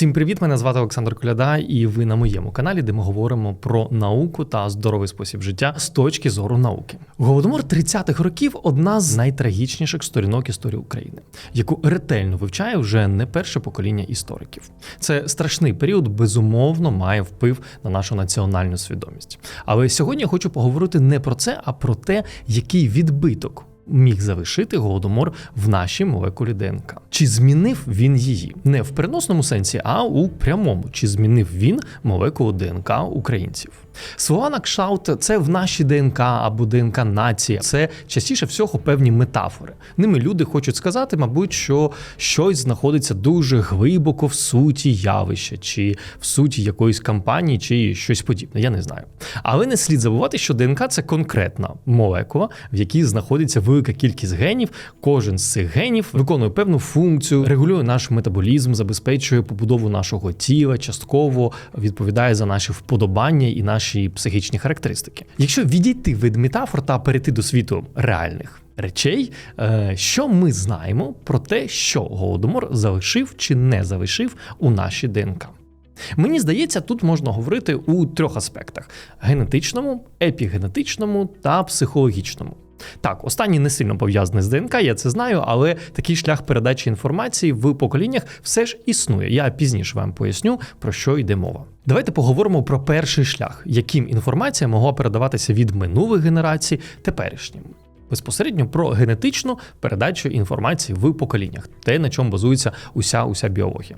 Всім привіт! Мене звати Олександр Коляда, і ви на моєму каналі, де ми говоримо про науку та здоровий спосіб життя з точки зору науки. Голодомор 30-х років одна з найтрагічніших сторінок історії України, яку ретельно вивчає вже не перше покоління істориків. Це страшний період, безумовно, має вплив на нашу національну свідомість. Але сьогодні я хочу поговорити не про це, а про те, який відбиток міг залишити голодомор в нашій молекулі ДНК. Чи змінив він її не в переносному сенсі, а у прямому? Чи змінив він молекулу ДНК українців? Слова на кшалт це в нашій ДНК або ДНК нації. Це частіше всього певні метафори. Ними люди хочуть сказати, мабуть, що щось знаходиться дуже глибоко в суті явища, чи в суті якоїсь кампанії, чи щось подібне. Я не знаю. Але не слід забувати, що ДНК це конкретна молекула, в якій знаходиться велика кількість генів. Кожен з цих генів виконує певну функцію, регулює наш метаболізм, забезпечує побудову нашого тіла, частково відповідає за наші вподобання і наші психічні характеристики. Якщо відійти від метафор та перейти до світу реальних. Речей, е, що ми знаємо про те, що голодомор залишив чи не залишив у нашій ДНК. Мені здається, тут можна говорити у трьох аспектах: генетичному, епігенетичному та психологічному. Так, останній не сильно пов'язаний з ДНК, я це знаю, але такий шлях передачі інформації в поколіннях все ж існує. Я пізніше вам поясню, про що йде мова. Давайте поговоримо про перший шлях, яким інформація могла передаватися від минулих генерацій теперішнім. Безпосередньо про генетичну передачу інформації в поколіннях, те, на чому базується уся уся біологія.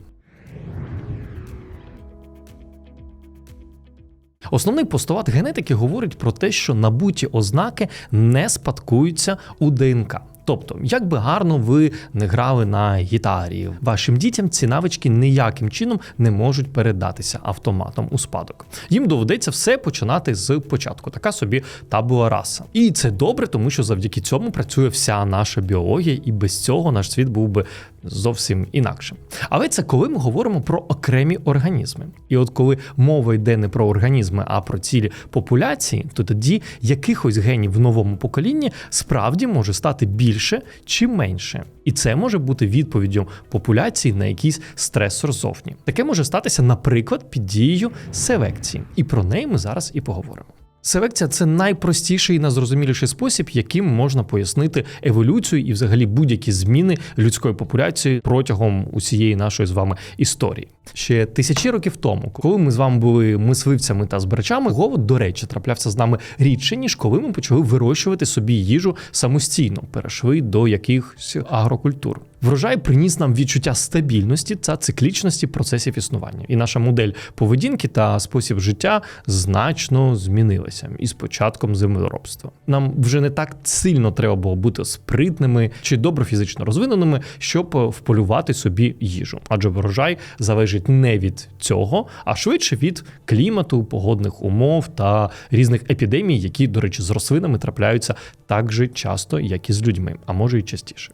Основний постулат генетики говорить про те, що набуті ознаки не спадкуються у ДНК. Тобто, як би гарно ви не грали на гітарі, вашим дітям ці навички ніяким чином не можуть передатися автоматом у спадок. Їм доведеться все починати з початку. Така собі табула раса. І це добре, тому що завдяки цьому працює вся наша біологія, і без цього наш світ був би зовсім інакшим. Але це коли ми говоримо про окремі організми. І от коли мова йде не про організми, а про цілі популяції, то тоді якихось генів в новому поколінні справді може стати більше чи менше. І це може бути відповіддю популяції на якийсь стресор зовні. Таке може статися, наприклад, під дією селекції. І про неї ми зараз і поговоримо. Селекція це найпростіший і найзрозуміліший спосіб, яким можна пояснити еволюцію і, взагалі, будь-які зміни людської популяції протягом усієї нашої з вами історії. Ще тисячі років тому, коли ми з вами були мисливцями та збирачами, голод, до речі, траплявся з нами рідше, ніж коли ми почали вирощувати собі їжу самостійно, перейшли до якихось агрокультур. Врожай приніс нам відчуття стабільності та циклічності процесів існування, і наша модель поведінки та спосіб життя значно змінилася із початком землеробства. Нам вже не так сильно треба було бути спритними чи добре фізично розвиненими, щоб вполювати собі їжу, адже врожай залежить не від цього, а швидше від клімату, погодних умов та різних епідемій, які, до речі, з рослинами трапляються так же часто, як і з людьми, а може й частіше.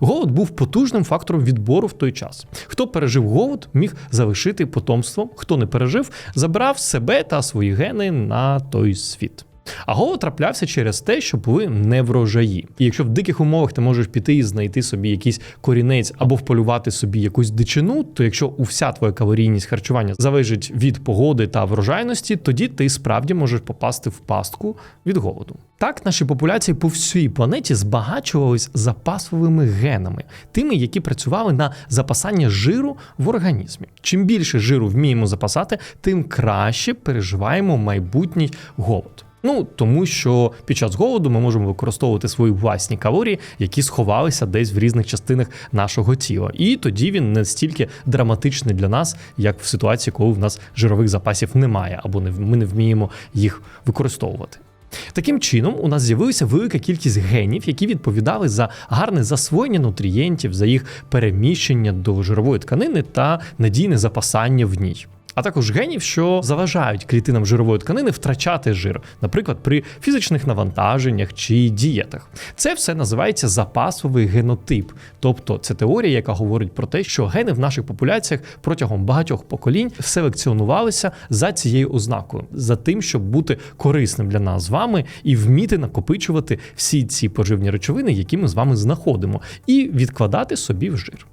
Голод був потужним фактором відбору в той час. Хто пережив голод, міг залишити потомство, хто не пережив, забрав себе та свої гени на той світ. А голод траплявся через те, що були не врожаї. І якщо в диких умовах ти можеш піти і знайти собі якийсь корінець або вполювати собі якусь дичину, то якщо уся твоя калорійність харчування залежить від погоди та врожайності, тоді ти справді можеш попасти в пастку від голоду. Так, наші популяції по всій планеті збагачувались запасовими генами, тими, які працювали на запасання жиру в організмі. Чим більше жиру вміємо запасати, тим краще переживаємо майбутній голод. Ну тому що під час голоду ми можемо використовувати свої власні калорії, які сховалися десь в різних частинах нашого тіла. І тоді він не стільки драматичний для нас, як в ситуації, коли в нас жирових запасів немає, або не ми не вміємо їх використовувати. Таким чином, у нас з'явилася велика кількість генів, які відповідали за гарне засвоєння нутрієнтів, за їх переміщення до жирової тканини та надійне запасання в ній а також генів, що заважають клітинам жирової тканини втрачати жир, наприклад, при фізичних навантаженнях чи дієтах. Це все називається запасовий генотип, тобто це теорія, яка говорить про те, що гени в наших популяціях протягом багатьох поколінь селекціонувалися за цією ознакою, за тим, щоб бути корисним для нас з вами і вміти накопичувати всі ці поживні речовини, які ми з вами знаходимо, і відкладати собі в жир.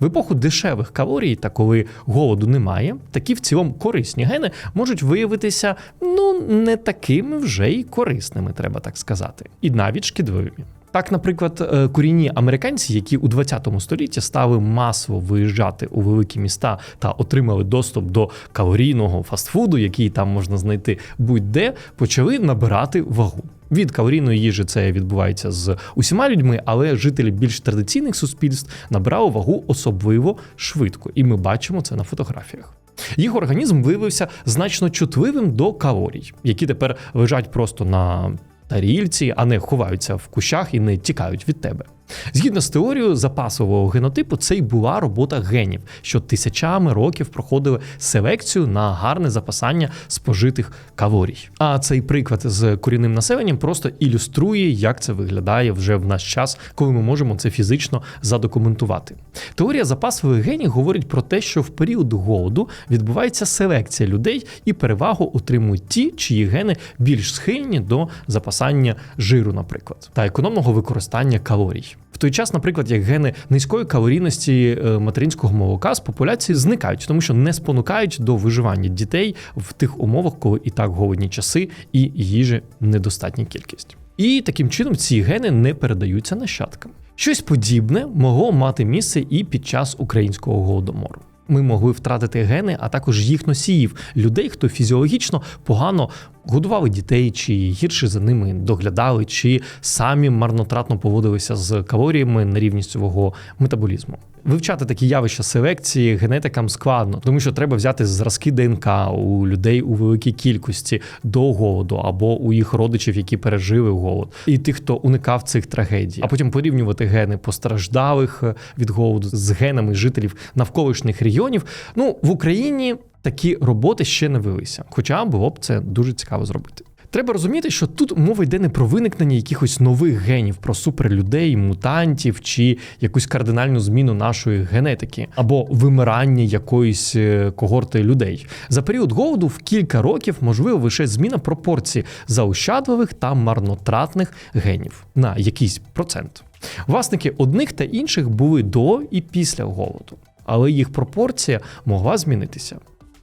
В епоху дешевих калорій, та коли голоду немає, такі в цілому корисні гени можуть виявитися ну не такими вже й корисними, треба так сказати, і навіть шкідливими. Так, наприклад, е, корінні американці, які у 20 столітті стали масово виїжджати у великі міста та отримали доступ до калорійного фастфуду, який там можна знайти будь-де, почали набирати вагу. Від калорійної їжі це відбувається з усіма людьми, але жителі більш традиційних суспільств набирали вагу особливо швидко, і ми бачимо це на фотографіях. Їх організм виявився значно чутливим до калорій, які тепер лежать просто на тарільці, а не ховаються в кущах і не тікають від тебе. Згідно з теорією запасового генотипу, це й була робота генів, що тисячами років проходили селекцію на гарне запасання спожитих калорій. А цей приклад з корінним населенням просто ілюструє, як це виглядає вже в наш час, коли ми можемо це фізично задокументувати. Теорія запасових генів говорить про те, що в період голоду відбувається селекція людей і перевагу отримують ті, чиї гени більш схильні до запасання жиру, наприклад, та економного використання калорій. Той час, наприклад, як гени низької калорійності е, материнського молока з популяції зникають, тому що не спонукають до виживання дітей в тих умовах, коли і так голодні часи, і їжі недостатня кількість. І таким чином ці гени не передаються нащадкам. Щось подібне могло мати місце і під час українського голодомору. Ми могли втратити гени, а також їх носіїв, людей, хто фізіологічно погано годували дітей, чи гірше за ними доглядали, чи самі марнотратно поводилися з калоріями на рівні свого метаболізму. Вивчати такі явища селекції генетикам складно, тому що треба взяти зразки ДНК у людей у великій кількості до голоду або у їх родичів, які пережили голод, і тих, хто уникав цих трагедій, а потім порівнювати гени постраждалих е, від голоду з генами жителів навколишніх регіонів. Ну в Україні такі роботи ще не велися, хоча було б це дуже цікаво зробити. Треба розуміти, що тут мова йде не про виникнення якихось нових генів, про суперлюдей, мутантів чи якусь кардинальну зміну нашої генетики, або вимирання якоїсь е, когорти людей. За період голоду в кілька років можливо лише зміна пропорції заощадливих та марнотратних генів на якийсь процент. Власники одних та інших були до і після голоду, але їх пропорція могла змінитися.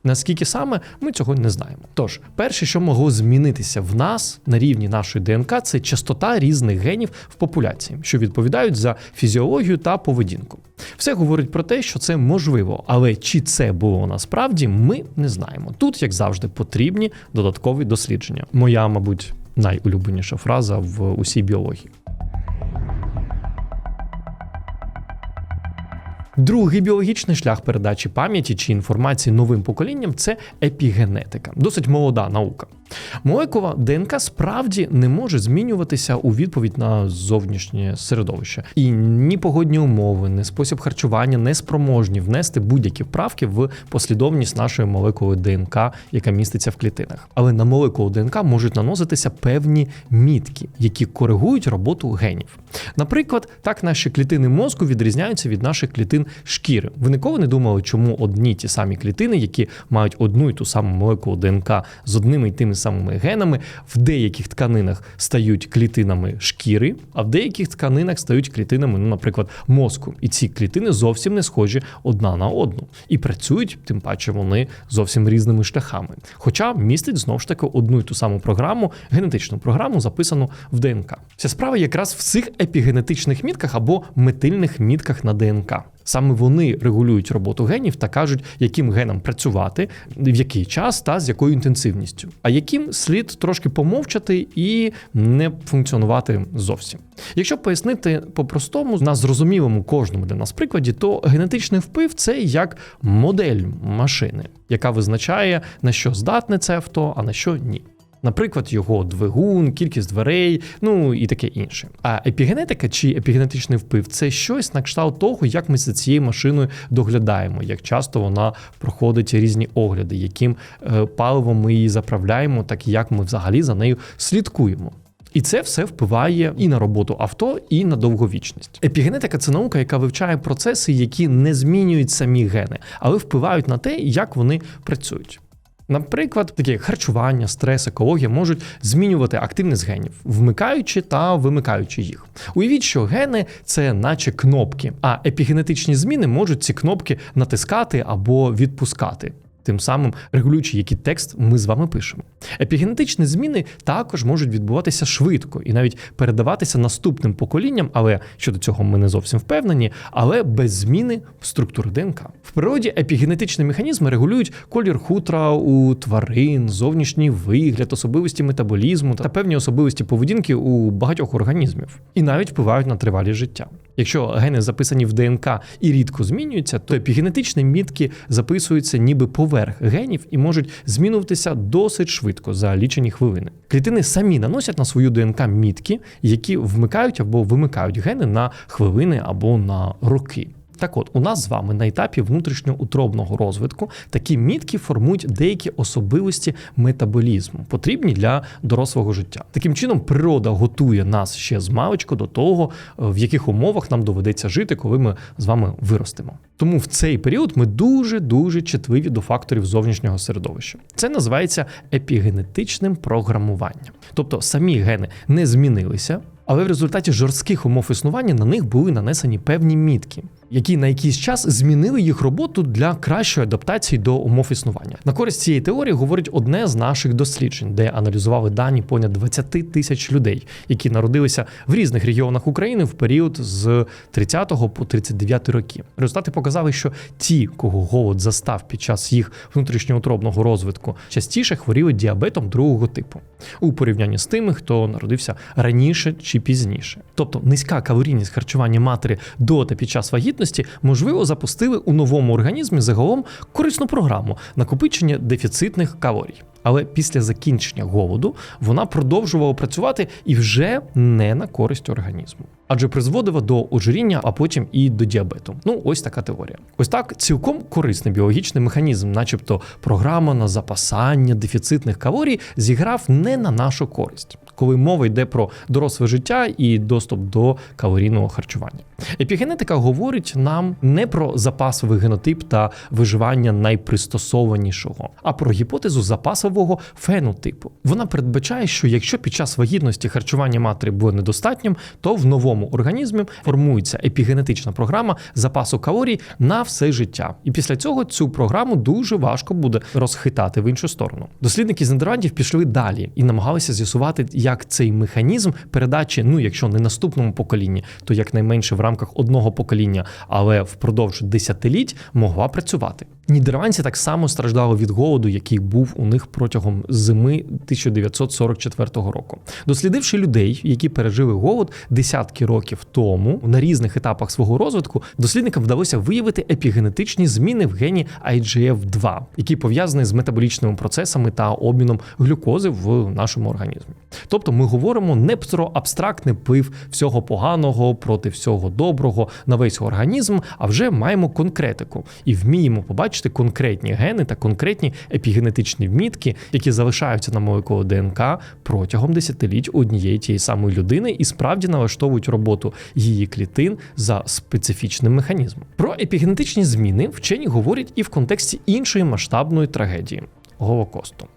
Наскільки саме ми цього не знаємо. Тож, перше, що могло змінитися в нас на рівні нашої ДНК, це частота різних генів в популяції, що відповідають за фізіологію та поведінку. Все говорить про те, що це можливо, але чи це було насправді, ми не знаємо. Тут, як завжди, потрібні додаткові дослідження. Моя, мабуть, найулюбленіша фраза в усій біології. Другий біологічний шлях передачі пам'яті чи інформації новим поколінням це епігенетика, досить молода наука. Молекула ДНК справді не може змінюватися у відповідь на зовнішнє середовище. І ні погодні умови, ні спосіб харчування не спроможні внести будь-які вправки в послідовність нашої молекули ДНК, яка міститься в клітинах. Але на молекулу ДНК можуть наноситися певні мітки, які коригують роботу генів. Наприклад, так наші клітини мозку відрізняються від наших клітин шкіри. Ви ніколи не думали, чому одні ті самі клітини, які мають одну і ту саму молекулу ДНК з одними і тими самими генами, в деяких тканинах стають клітинами шкіри, а в деяких тканинах стають клітинами, ну, наприклад, мозку. І ці клітини зовсім не схожі одна на одну. І працюють, тим паче, вони зовсім різними шляхами. Хоча містить знову ж таки одну і ту саму програму, генетичну програму, записану в ДНК. Вся справа якраз в цих епігенетичних мітках або метильних мітках на ДНК. Саме вони регулюють роботу генів та кажуть, яким генам працювати, в який час та з якою інтенсивністю, а яким слід трошки помовчати і не функціонувати зовсім. Якщо пояснити по-простому, на зрозумілому кожному для нас прикладі, то генетичний вплив це як модель машини, яка визначає на що здатне це авто, а на що ні. Наприклад, його двигун, кількість дверей, ну і таке інше. А епігенетика чи епігенетичний вплив це щось на кшталт того, як ми за цією машиною доглядаємо, як часто вона проходить різні огляди, яким е, паливом ми її заправляємо, так і як ми взагалі за нею слідкуємо. І це все впливає і на роботу авто, і на довговічність. Епігенетика це наука, яка вивчає процеси, які не змінюють самі гени, але впливають на те, як вони працюють. Наприклад, такі як харчування, стрес, екологія можуть змінювати активність генів, вмикаючи та вимикаючи їх. Уявіть, що гени це наче кнопки, а епігенетичні зміни можуть ці кнопки натискати або відпускати. Тим самим регулюючи, який текст ми з вами пишемо. Епігенетичні зміни також можуть відбуватися швидко і навіть передаватися наступним поколінням, але щодо цього ми не зовсім впевнені, але без зміни структури ДНК. В природі епігенетичні механізми регулюють колір хутра у тварин, зовнішній вигляд, особливості метаболізму та певні особливості поведінки у багатьох організмів, і навіть впливають на тривалість життя. Якщо гени записані в ДНК і рідко змінюються, то епігенетичні мітки записуються ніби поверх генів і можуть змінюватися досить швидко за лічені хвилини. Клітини самі наносять на свою ДНК мітки, які вмикають або вимикають гени на хвилини або на роки. Так от, у нас з вами на етапі внутрішньоутробного розвитку такі мітки формують деякі особливості метаболізму, потрібні для дорослого життя. Таким чином, природа готує нас ще з маличку до того, в яких умовах нам доведеться жити, коли ми з вами виростемо. Тому в цей період ми дуже дуже чутливі до факторів зовнішнього середовища. Це називається епігенетичним програмуванням. Тобто самі гени не змінилися. Але в результаті жорстких умов існування на них були нанесені певні мітки, які на якийсь час змінили їх роботу для кращої адаптації до умов існування. На користь цієї теорії говорить одне з наших досліджень, де аналізували дані понад 20 тисяч людей, які народилися в різних регіонах України в період з 30 по 39 роки. Результати показали, що ті, кого голод застав під час їх внутрішньоутробного розвитку, частіше хворіли діабетом другого типу у порівнянні з тими, хто народився раніше чи пізніше. Тобто низька калорійність харчування матері до та під час вагітності можливо запустили у новому організмі загалом корисну програму накопичення дефіцитних калорій. Але після закінчення голоду вона продовжувала працювати і вже не на користь організму, адже призводила до ожиріння, а потім і до діабету. Ну, ось така теорія. Ось так цілком корисний біологічний механізм, начебто програма на запасання дефіцитних калорій, зіграв не на нашу користь, коли мова йде про доросле життя і доступ до калорійного харчування. Епігенетика говорить нам не про запасовий генотип та виживання найпристосованішого, а про гіпотезу запасового фенотипу. Вона передбачає, що якщо під час вагітності харчування матері було недостатнім, то в новому організмі формується епігенетична програма запасу калорій на все життя. І після цього цю програму дуже важко буде розхитати в іншу сторону. Дослідники з Нідерландів пішли далі і намагалися з'ясувати, як цей механізм передачі, ну якщо не наступному поколінні, то якнайменше в рамках одного покоління, але впродовж десятиліть могла працювати. Нідерландці так само страждали від голоду, який був у них протягом зими 1944 року. Дослідивши людей, які пережили голод десятки років тому, на різних етапах свого розвитку, дослідникам вдалося виявити епігенетичні зміни в гені IGF-2, які пов'язані з метаболічними процесами та обміном глюкози в нашому організмі. Тобто ми говоримо не про абстрактний вплив всього поганого проти всього доброго на весь організм, а вже маємо конкретику і вміємо побачити конкретні гени та конкретні епігенетичні вмітки, які залишаються на молекулу ДНК протягом десятиліть однієї тієї самої людини і справді налаштовують роботу її клітин за специфічним механізмом. Про епігенетичні зміни вчені говорять і в контексті іншої масштабної трагедії Голокосту.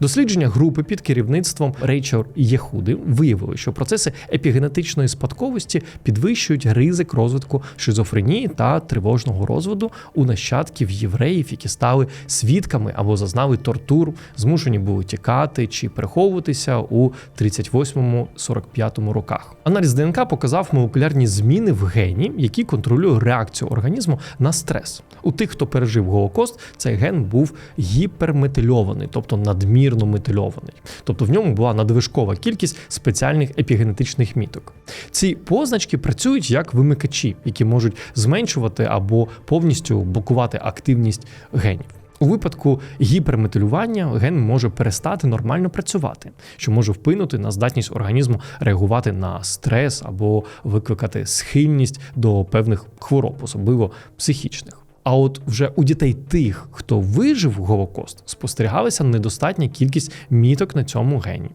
Дослідження групи під керівництвом Рейчел Єхуди виявили, що процеси епігенетичної спадковості підвищують ризик розвитку шизофренії та тривожного розводу у нащадків євреїв, які стали свідками або зазнали тортур, змушені були тікати чи переховуватися у 38-45 роках. Аналіз ДНК показав молекулярні зміни в гені, які контролюють реакцію організму на стрес. У тих, хто пережив голокост, цей ген був гіперметильований, тобто надмірно метильований. Тобто в ньому була надвижкова кількість спеціальних епігенетичних міток. Ці позначки працюють як вимикачі, які можуть зменшувати або повністю блокувати активність генів. У випадку гіперметилювання ген може перестати нормально працювати, що може вплинути на здатність організму реагувати на стрес або викликати схильність до певних хвороб, особливо психічних. А от вже у дітей тих, хто вижив Голокост, спостерігалася недостатня кількість міток на цьому гені.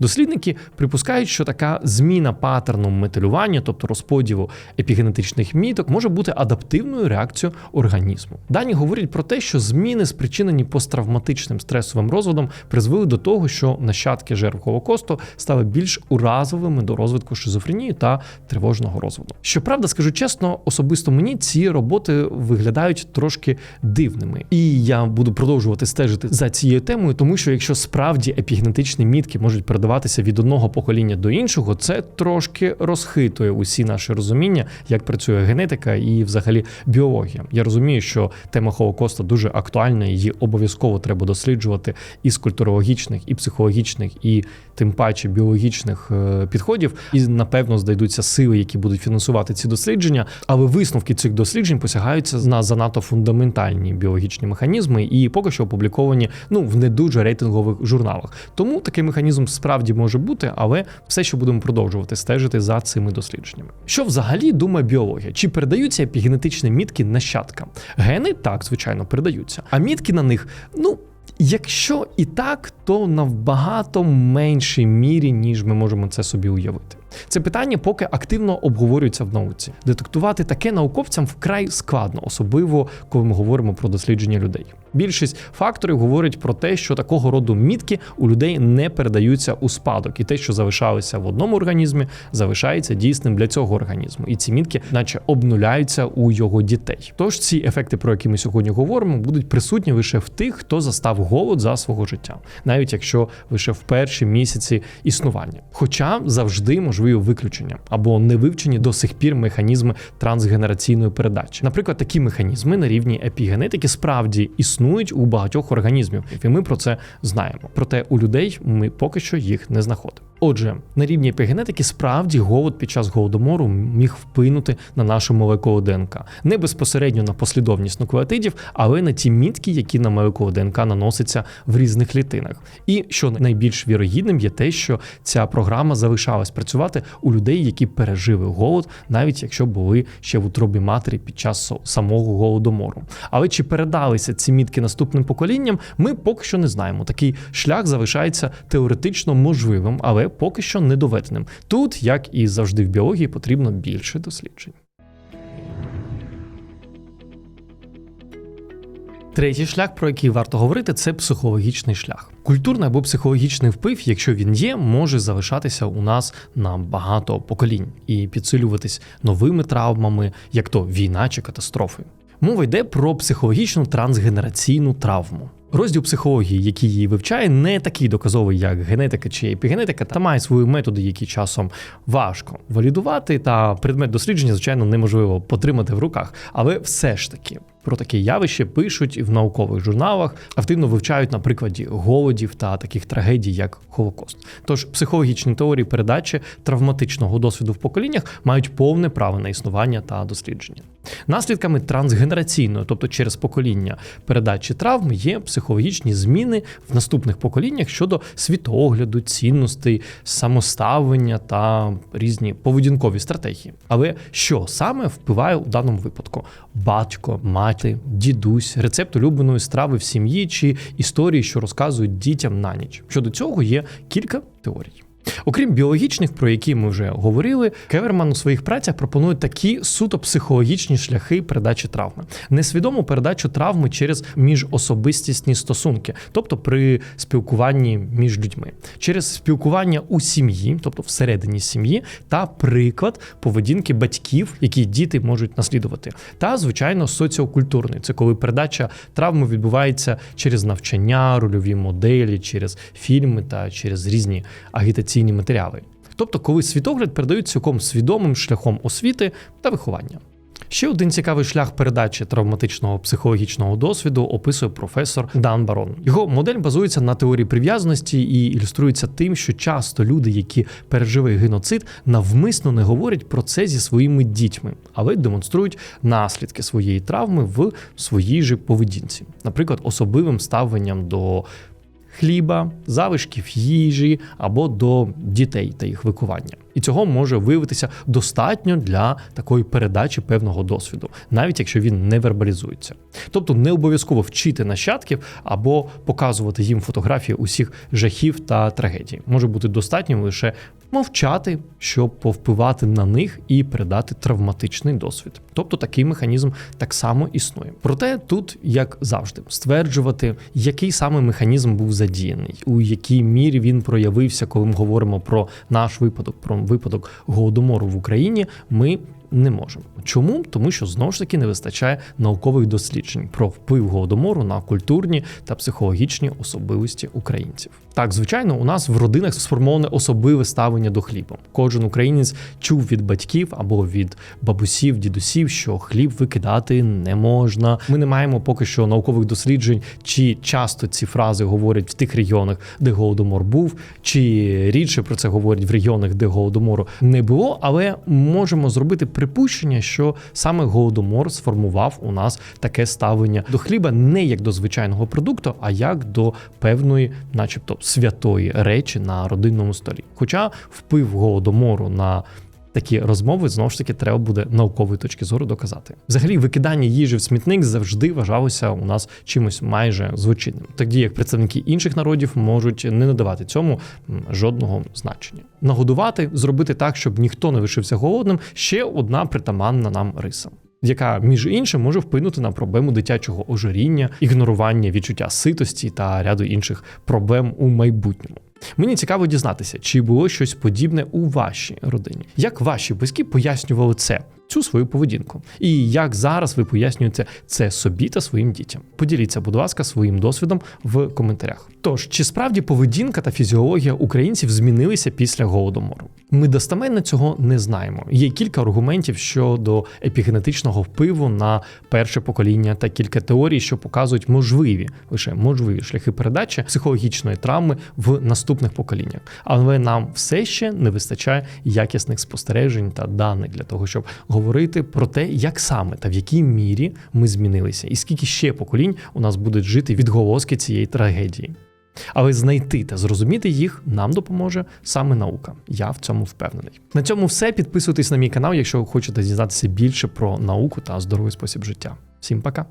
Дослідники припускають, що така зміна паттерну метилювання, тобто розподілу епігенетичних міток, може бути адаптивною реакцією організму. Дані говорять про те, що зміни, спричинені посттравматичним стресовим розводом, призвели до того, що нащадки жертв Голокосту стали більш уразливими до розвитку шизофренії та тривожного розводу. Щоправда, скажу чесно, особисто мені ці роботи виглядають трошки дивними, і я буду продовжувати стежити за цією темою, тому що якщо справді епігенетичні мітки можуть передаватися від одного покоління до іншого, це трошки розхитує усі наші розуміння, як працює генетика і взагалі біологія. Я розумію, що тема Холокоста дуже актуальна, її обов'язково треба досліджувати із культурологічних, і психологічних, і тим паче біологічних е, підходів. І напевно знайдуться сили, які будуть фінансувати ці дослідження. Але висновки цих досліджень посягаються на занадто фундаментальні біологічні механізми, і поки що опубліковані ну в не дуже рейтингових журналах. Тому такий механізм справді може бути, але все ще будемо продовжувати стежити за цими дослідженнями. Що взагалі думає біологія? Чи передаються епігенетичні мітки нащадкам? Гени так, звичайно, передаються, а мітки на них, ну. Якщо і так, то набагато меншій мірі, ніж ми можемо це собі уявити. Це питання поки активно обговорюється в науці. Детектувати таке науковцям вкрай складно, особливо коли ми говоримо про дослідження людей. Більшість факторів говорить про те, що такого роду мітки у людей не передаються у спадок, і те, що залишалося в одному організмі, залишається дійсним для цього організму. І ці мітки, наче обнуляються у його дітей. Тож ці ефекти, про які ми сьогодні говоримо, будуть присутні лише в тих, хто застав голод за свого життя, навіть якщо лише в перші місяці існування. Хоча завжди можливі виключення або не вивчені до сих пір механізми трансгенераційної передачі. Наприклад, такі механізми на рівні епігенетики справді існують у багатьох організмів, і ми про це знаємо. Проте у людей ми поки що їх не знаходимо. Отже, на рівні епігенетики справді голод під час голодомору міг вплинути на нашу молекулу ДНК. Не безпосередньо на послідовність нуклеотидів, але на ті мітки, які на молекулу ДНК наносяться в різних клітинах. І що найбільш вірогідним є те, що ця програма залишалась працювати у людей, які пережили голод, навіть якщо були ще в утробі матері під час самого голодомору. Але чи передалися ці мітки наступним поколінням, ми поки що не знаємо. Такий шлях залишається теоретично можливим, але поки що не доведеним. Тут, як і завжди в біології, потрібно більше досліджень. Третій шлях, про який варто говорити, це психологічний шлях. Культурний або психологічний вплив, якщо він є, може залишатися у нас на багато поколінь і підсилюватись новими травмами, як то війна чи катастрофи. Мова йде про психологічну трансгенераційну травму. Розділ психології, який її вивчає, не такий доказовий, як генетика чи епігенетика, та має свої методи, які часом важко валідувати. Та предмет дослідження, звичайно, неможливо потримати в руках, але все ж таки. Про таке явище пишуть в наукових журналах, активно вивчають на прикладі голодів та таких трагедій, як Холокост. Тож психологічні теорії передачі травматичного досвіду в поколіннях мають повне право на існування та дослідження. Наслідками трансгенераційної, тобто через покоління передачі травм, є психологічні зміни в наступних поколіннях щодо світогляду, цінностей, самоставлення та різні поведінкові стратегії. Але що саме впливає у даному випадку? Батько, мати, дідусь, рецепт улюбленої страви в сім'ї чи історії, що розказують дітям на ніч. Щодо цього є кілька теорій. Окрім біологічних, про які ми вже говорили, Кеверман у своїх працях пропонує такі суто психологічні шляхи передачі травми, несвідому передачу травми через міжособистісні стосунки, тобто при спілкуванні між людьми, через спілкування у сім'ї, тобто всередині сім'ї, та приклад поведінки батьків, які діти можуть наслідувати, та звичайно соціокультурний. Це коли передача травми відбувається через навчання, рольові моделі, через фільми та через різні агітації агітаційні матеріали. Тобто, коли світогляд передають цілком свідомим шляхом освіти та виховання. Ще один цікавий шлях передачі травматичного психологічного досвіду описує професор Дан Барон. Його модель базується на теорії прив'язаності і ілюструється тим, що часто люди, які пережили геноцид, навмисно не говорять про це зі своїми дітьми, але демонструють наслідки своєї травми в своїй же поведінці, наприклад, особливим ставленням до хліба, залишків їжі або до дітей та їх викування. І цього може виявитися достатньо для такої передачі певного досвіду, навіть якщо він не вербалізується. Тобто не обов'язково вчити нащадків або показувати їм фотографії усіх жахів та трагедій. Може бути достатньо лише мовчати, щоб повпливати на них і передати травматичний досвід. Тобто такий механізм так само існує. Проте тут, як завжди, стверджувати, який саме механізм був задіяний, у якій мірі він проявився, коли ми говоримо про наш випадок, про випадок голодомору в Україні, ми не можемо. Чому? Тому що знову ж таки не вистачає наукових досліджень про вплив голодомору на культурні та психологічні особливості українців. Так, звичайно, у нас в родинах сформоване особливе ставлення до хліба. Кожен українець чув від батьків або від бабусів, дідусів, що хліб викидати не можна. Ми не маємо поки що наукових досліджень, чи часто ці фрази говорять в тих регіонах, де голодомор був, чи рідше про це говорять в регіонах, де голодомору не було, але можемо зробити припущення, що саме голодомор сформував у нас таке ставлення до хліба не як до звичайного продукту, а як до певної, начебто, святої речі на родинному столі. Хоча вплив голодомору на Такі розмови знову ж таки треба буде наукової точки зору доказати. Взагалі, викидання їжі в смітник завжди вважалося у нас чимось майже злочинним, тоді як представники інших народів можуть не надавати цьому жодного значення. Нагодувати, зробити так, щоб ніхто не лишився голодним ще одна притаманна нам риса. Яка між іншим може вплинути на проблему дитячого ожиріння, ігнорування відчуття ситості та ряду інших проблем у майбутньому. Мені цікаво дізнатися, чи було щось подібне у вашій родині. Як ваші батьки пояснювали це, цю свою поведінку, і як зараз ви пояснюєте це собі та своїм дітям? Поділіться, будь ласка, своїм досвідом в коментарях. Тож, чи справді поведінка та фізіологія українців змінилися після голодомору? Ми достеменно цього не знаємо. Є кілька аргументів щодо епігенетичного впливу на перше покоління та кілька теорій, що показують можливі лише можливі шляхи передачі психологічної травми в наступних поколіннях. Але нам все ще не вистачає якісних спостережень та даних для того, щоб говорити про те, як саме та в якій мірі ми змінилися, і скільки ще поколінь у нас будуть жити відголоски цієї трагедії. Але знайти та зрозуміти їх нам допоможе саме наука. Я в цьому впевнений. На цьому все. Підписуйтесь на мій канал, якщо хочете дізнатися більше про науку та здоровий спосіб життя. Всім пока!